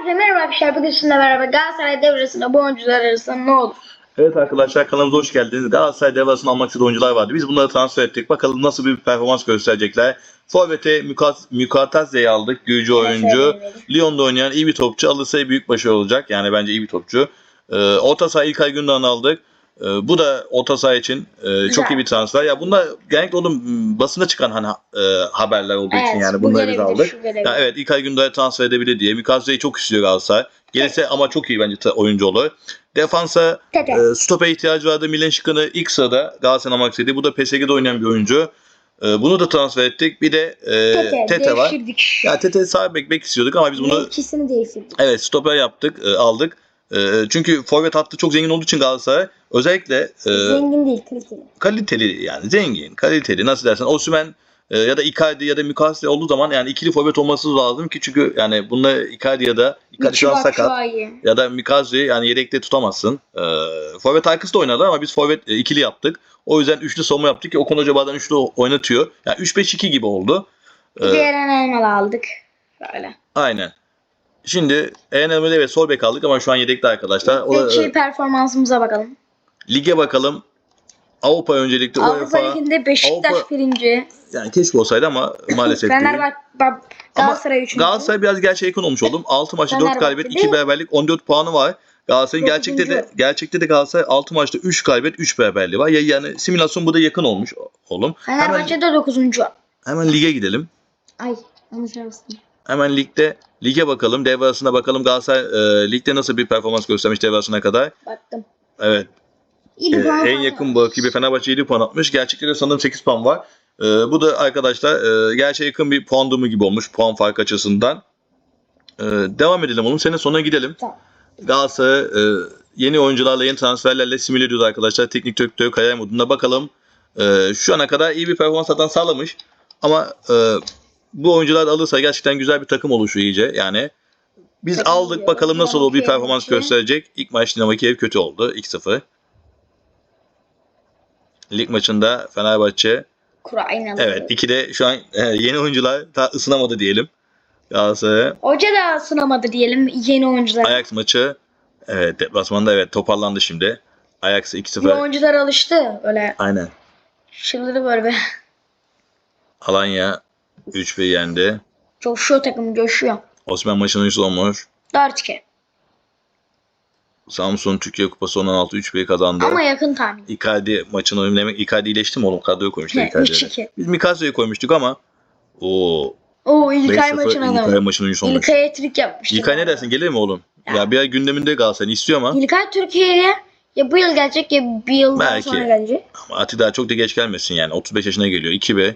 Herkese merhaba arkadaşlar. Bugün sizinle beraber Galatasaray devresinde bu oyuncular arasında ne olur? Evet arkadaşlar kanalımıza hoş geldiniz. Galatasaray devrasını almak istediği oyuncular vardı. Biz bunları transfer ettik. Bakalım nasıl bir performans gösterecekler. Forvet'e Mukataze'yi aldık. Gücü oyuncu. Lyon'da oynayan iyi bir topçu. Alırsa büyük başarı olacak. Yani bence iyi bir topçu. Ee, orta saha İlkay Gündoğan'ı aldık. Ee, bu da orta saha için e, çok iyi bir transfer. Ya bunda genellikle onun m, basına çıkan hani e, haberler olduğu için yani bunları biz aldık. Ya evet İlkay Gündoğan'ı transfer edebilir diye. Mikaze'yi çok istiyor Galatasaray. Gelirse ama çok iyi bence oyuncu olur. Defansa Tete. e, stope ihtiyacı vardı. Milen Şıkın'ı ilk sırada Galatasaray'ın almak istedi. Bu da PSG'de oynayan bir oyuncu. E, bunu da transfer ettik. Bir de e, Tete, Tete var. Ya Tete sağ bek bek istiyorduk ama biz bunu Mevkisini değiştirdik. evet stoper yaptık, e, aldık. E, çünkü forvet hattı çok zengin olduğu için Galatasaray özellikle e, Zengin değil, kaliteli. kaliteli yani zengin, kaliteli nasıl dersen Osimhen e, ya da Icardi ya da Mukase olduğu zaman yani ikili forvet olması lazım ki çünkü yani bunda Icardi ya da Icardi şu an sakat ya da Mikaze'yi yani yedekte tutamazsın. E, forvet arkası da oynadı ama biz forvet e, ikili yaptık. O yüzden üçlü savunma yaptık ki Okan Hoca bazen üçlü oynatıyor. Yani 3-5-2 gibi oldu. E, Bir de Eren Elmalı aldık. Böyle. aynen. Şimdi Erenelme'de evet sol bek aldık ama şu an yedekte arkadaşlar. O, Peki e, performansımıza bakalım. lige bakalım. Avrupa öncelikli Avrupa UEFA. Ligi'nde Beşiktaş Avrupa- birinci. Yani keşke olsaydı ama maalesef. Fenerbahçe Galatasaray üçüncü. Galatasaray biraz gerçeğe yakın olmuş oldum. 6 maçta 4 Fenerbahçe galibiyet, değil. 2 beraberlik, 14 puanı var. Galatasaray'ın gerçekte de gerçekte de Galatasaray 6 maçta 3 galibiyet, 3 beraberliği var. Ya yani simülasyon burada yakın olmuş oğlum. Hemen Fenerbahçe'de dokuzuncu. hemen lige gidelim. Ay yazdım. Hemen ligde lige bakalım. Devre arasına bakalım. Galatasaray e, ligde nasıl bir performans göstermiş devre arasına kadar. Baktım. Evet. İyi e, puan en var. yakın bu rakibi Fenerbahçe 7 puan atmış. Gerçekte de sanırım 8 puan var. E, bu da arkadaşlar e, gerçeğe yakın bir puan durumu gibi olmuş puan farkı açısından. E, devam edelim oğlum. Senin sonuna gidelim. Tamam. Galatasaray e, yeni oyuncularla yeni transferlerle simüle ediyordu arkadaşlar. Teknik direktör kariyer modunda bakalım. E, şu ana kadar iyi bir performans zaten sağlamış. Ama e, bu oyuncular alırsa gerçekten güzel bir takım oluşuyor iyice. Yani biz Takım aldık diyor. bakalım nasıl Dinamo olur bir Kiev performans maçı. gösterecek. İlk maç Dinamo Kiev kötü oldu. 2-0. Lig maçında Fenerbahçe Kuraynalı. evet 2'de şu an e, yeni oyuncular daha ısınamadı diyelim. Galatasaray Hoca da sınamadı diyelim yeni oyuncular. Ajax maçı evet deplasmanda evet toparlandı şimdi. Ajax Yeni 2-0. oyuncular alıştı. Böyle Aynen. şıldırı böyle bir. Alanya 3-1 yendi. Coşuyor takım coşuyor. Osman maçın oyuncusu olmuş. 4-2. Samsun Türkiye Kupası 16 3-1 kazandı. Ama yakın tahmin. Icardi maçını oyunu demek Icardi iyileşti mi oğlum? Kadroya koymuşlar He, Icardi'yi. 3-2. Biz Mikase'yi koymuştuk ama o Oo İlkay 5-0 maçın İlkay adamı. maçın oyuncusu olmuş. İlkay etrik yapmıştı. İlkay ne dersin gelir mi oğlum? Ya. Ya, bir ay gündeminde Galatasaray istiyor ama, İlkay Türkiye'ye ya bu yıl gelecek ya bir yıl sonra gelecek. ama Ati daha çok da geç gelmesin yani. 35 yaşına geliyor. 2B.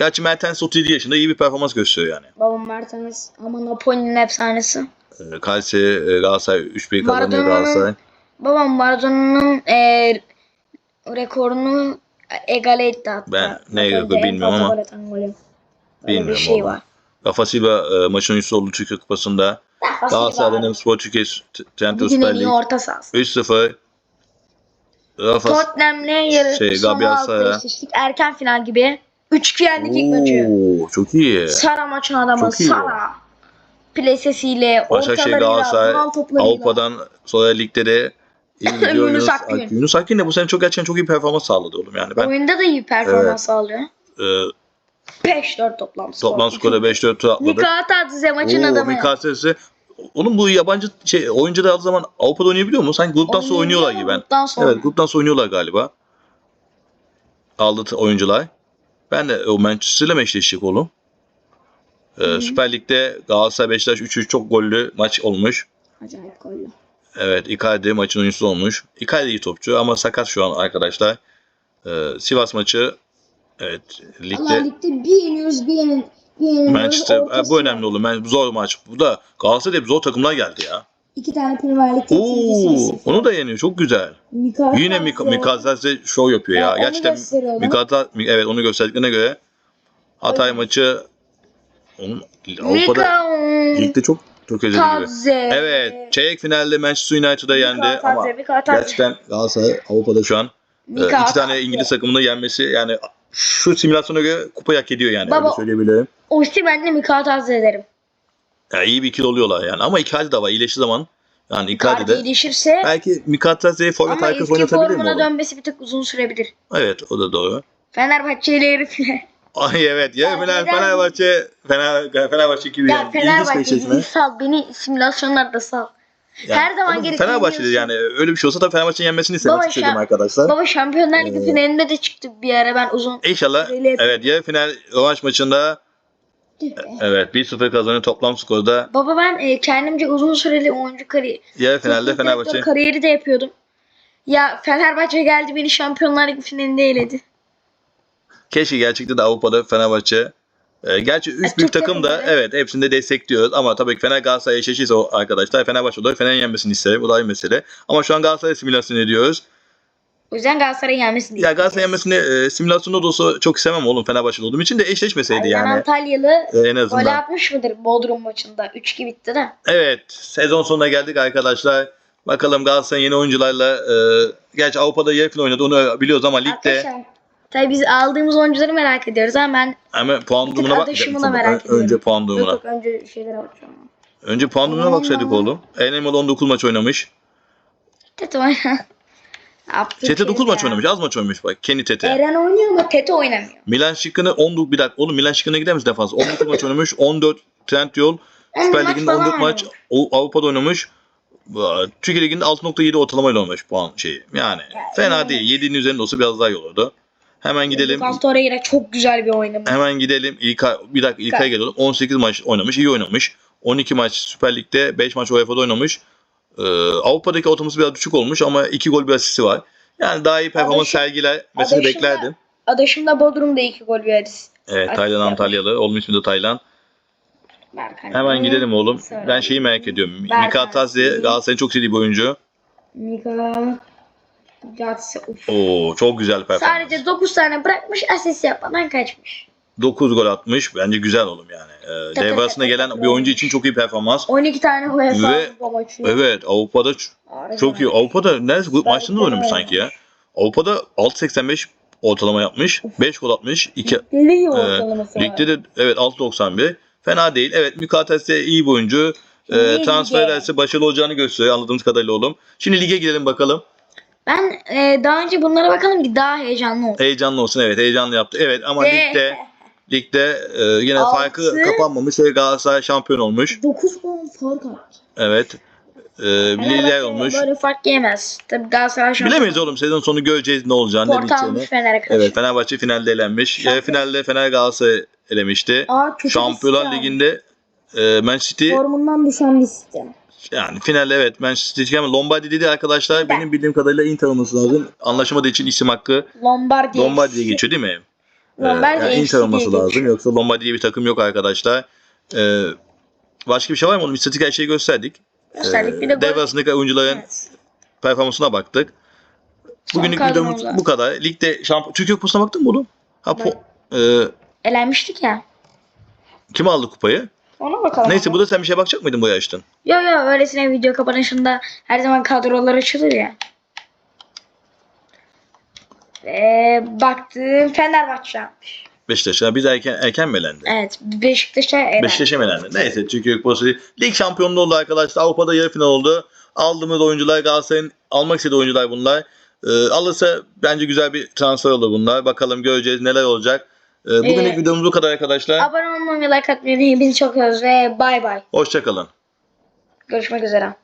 Gerçi Mertens 37 yaşında iyi bir performans gösteriyor yani. Babam Mertens ama Napoli'nin efsanesi. Ee, Kalse e, Galatasaray 3-1 kazanıyor Galatasaray. Babam Maradona'nın e, rekorunu egale etti hatta. Ben ne rekoru bilmiyorum ama. Bilmiyorum bir şey oğlum. var. Rafa Silva e, maçın oyuncusu oldu Türkiye Kupası'nda. Galatasaray Denem Spor Türkiye Trento Süper Lig orta sahası. 3-0. Rafa Tottenham'le yarı Şey, altı Sara. eşleştik. Erken final gibi. 3-2 yendik ilk maçı. Oo, çok iyi. Sara maçın adamı. Çok iyi. Sara. Plesesiyle, Başakşehir ortalarıyla, Galatasaray final toplarıyla. Avrupa'dan sonra ligde de gidiyor. Yunus Akgün. Yunus Akgün de bu sene çok gerçekten çok iyi performans sağladı oğlum yani. Ben Oyunda da iyi performans sağlıyor. e, 5-4 toplam skor. toplam skorda 5-4 tur atladık. Mika Tadzize maçın Oo, adamı. Mikasesi. Oğlum bu yabancı şey oyuncu da aldığı zaman Avrupa'da oynayabiliyor mu? Sanki gruptan sonra oynuyorlar gibi ben. Sonra. Evet gruptan sonra oynuyorlar galiba. Aldı t- oyuncular. Ben de o Manchester'la mı eşleşecek oğlum? Ee, Hı. Süper Lig'de Galatasaray Beşiktaş 3-3 çok gollü maç olmuş. Acayip gollü. Evet Icardi maçın oyuncusu olmuş. Icardi iyi topçu ama sakat şu an arkadaşlar. Ee, Sivas maçı evet Allah ligde ligde bir yeniyoruz bir yeniliyoruz. Manchester bu önemli. Ben zor maç. Bu da Galatasaray'da zor takımlar geldi ya. İki tane Premier Lig Oo, onu da yeniyor. Çok güzel. Mika Yine Mik Mikazase şov yapıyor ya. Evet, Gerçekten. Mikata evet onu gösterdiklerine göre Hatay Öyle. maçı onun Avrupa'da Mika ligde çok çok özel gibi. Tadze. Evet, çeyrek finalde Manchester United'a yendi Mika ama Mika gerçekten Galatasaray Avrupa'da şu an e, Mika iki tane. İngiliz takımını yenmesi yani şu simülasyona göre kupayı hak ediyor yani Baba- öyle söyleyebilirim. Osimhen'le Mika Tadze derim. Ya iyi bir ikili oluyorlar yani. Ama Icardi de var. İyileştiği zaman yani Icardi de iyileşirse belki Mikatase'yi forvet ama arkası oynatabilir mi oğlum? dönmesi bir tık uzun sürebilir. Evet o da doğru. Fenerbahçe ile herifle. Ay evet ya Ya Fener, Fenerbahçe Fener, Fenerbahçe gibi Ya yani. Fenerbahçe eşleşme. bizi sal. Beni simülasyonlarda sal. Yani her zaman ama geri Fenerbahçe'de yani öyle bir şey olsa da Fenerbahçe'nin yenmesini istemek istedim arkadaşlar. Baba Şampiyonlar Ligi Ee, finalinde de çıktık bir ara ben uzun. İnşallah evet yarı final rövanş maçında evet 1-0 kazanıyor toplam skorda. Baba ben e, kendimce uzun süreli oyuncu kariyeri. Yarı finalde Fenerbahçe. kariyeri de yapıyordum. Ya Fenerbahçe geldi beni Şampiyonlar Ligi finalinde eledi. Keşke gerçekten de Avrupa'da Fenerbahçe e, gerçi üç E, büyük takım da evet hepsini de destekliyoruz ama tabii ki Fener Galatasaray eşleşirse o arkadaşlar Fenerbahçe olarak Fener'in yenmesini isterim. Bu da ayrı mesele. Ama şu an Galatasaray simülasyon ediyoruz. O yüzden Galatasaray'ın yenmesini Ya Galatasaray yenmesini e, simülasyonda da olsa çok istemem oğlum Fenerbahçe'de olduğum için de eşleşmeseydi Aynen yani. Antalyalı E, en gol azından. atmış mıdır Bodrum maçında? 3-2 bitti de. Evet, sezon sonuna geldik arkadaşlar. Bakalım Galatasaray'ın yeni oyuncularla e, gerçi Avrupa'da yarı final oynadı onu biliyoruz ama ligde Arkadaşlar tabii biz aldığımız oyuncuları merak ediyoruz ama ben hemen puan durumuna bak. merak Önce ediyorum. puan yok durumuna. yok önce şeylere bakacağım. Önce puan durumuna baksaydık oğlum. Enemol 19 maç oynamış. Tete oyna. Yaptığı Tete şey 9 maç oynamış. Az maç oynamış bak. Kenny Tete. Eren oynuyor ama Tete oynamıyor. Milan Şıkkı'nı 19 bir dakika. Oğlum Milan Şıkkı'na gider misin defans? 19 maç oynamış. 14 Trendyol. Süper maç Lig'in falan 14 maç. O- Avrupa'da oynamış. Türkiye Ligi'nde 6.7 ortalamayla oynamış puan şeyi. Yani fena evet. değil. 7'nin üzerinde olsa biraz daha iyi olurdu. Hemen gidelim. Lucas Torreira çok güzel bir oynamış. Hemen gidelim. İlkay, bir dakika İlkay'a gelelim. 18 maç oynamış. iyi oynamış. 12 maç Süper Lig'de 5 maç UEFA'da oynamış. Ee, Avrupa'daki ortalaması biraz düşük olmuş ama 2 gol bir asisti var. Yani daha iyi performans Adaşım- da- beklerdim. Adaşım da Bodrum'da iki gol. Evet Asist Taylan yapmış. Antalyalı. Oğlum ismi de Taylan. Berkay. Hemen gidelim oğlum. Söyle. Ben şeyi merak ediyorum. Berkay. Mika Atazzi Galatasaray'ın çok sevdiği bir oyuncu. Mika. Uf. Oo çok güzel performans. Sadece 9 tane bırakmış asist yapmadan kaçmış. 9 gol atmış. Bence güzel oğlum yani. Ee, tabii, gelen bir oyuncu için çok iyi performans. 12 tane UEFA Ve- maçı. Evet Avrupa'da Harbiden. çok iyi. Avrupa'da grup Ben maçlarında oynamış sanki ya. Avrupa'da 6.85 ortalama yapmış. 5 gol atmış. 2 Deli iyi Ee. Ligde de evet 6.91. Fena değil. Evet Mükates'te iyi bir oyuncu. Şimdi transfer ederse başarılı olacağını gösteriyor anladığımız kadarıyla oğlum. Şimdi lige gidelim bakalım. Ben e, daha önce bunlara bakalım ki daha heyecanlı olsun. Heyecanlı olsun evet heyecanlı yaptı. Evet ama ligde ligde e, yine Altı. farkı kapanmamış ve Galatasaray şampiyon olmuş. 9 puan fark attı. Evet. E, lider olmuş. Böyle fark yiyemez. Tabii Galatasaray şampiyon. Bilemeyiz oğlum sezon sonu göreceğiz ne olacağını Porta almış. Fener'e karşı. Evet Fenerbahçe finalde elenmiş. Yarı finalde Fener Galatasaray elemişti. Aa, Şampiyonlar. Ligi'nde e, Man City Formundan düşen bir sistem. yani finalde evet Manchester City ama Lombardi dedi arkadaşlar benim bildiğim kadarıyla Inter olması lazım. Anlaşamadığı için isim hakkı Lombardi. Lombardi geçiyor değil mi? Ee, Lombardi yani Inter olması lazım. Yoksa Lombardi diye bir takım yok arkadaşlar. Ee, başka bir şey var mı? Oğlum istatik her şeyi gösterdik. Gösterdik. Bir de Ee, devre gol. arasındaki oyuncuların Evet. performansına baktık. Bugünlük videomuz bu kadar. Ligde şampiyon... Türkiye Kupası'na baktın mı oğlum? Ha, po- Ee, Elenmiştik ya. kim aldı kupayı? Ona bakalım. Neyse bu da sen bir şey bakacak mıydın bu yaştan? Yo yo öylesine video kapanışında her zaman kadrolar açılır ya. Ve baktım Fenerbahçe almış. Beşiktaş'a biz erken, erken mi elendi? Evet Beşiktaş'a elen. Beşiktaş'a mı elendi? Neyse Türkiye Kupası. Lig şampiyonluğu oldu arkadaşlar. Avrupa'da yarı final oldu. Aldığımız oyuncular Galatasaray'ın almak istediği oyuncular bunlar. Ee, alırsa bence güzel bir transfer olur bunlar. Bakalım göreceğiz neler olacak. Ee, bugünlük Ee, videomuz bu kadar arkadaşlar. Abone olmayı, like atmayı, hepinizi çok seviyoruz ve bay bay. Hoşçakalın. Görüşmek üzere.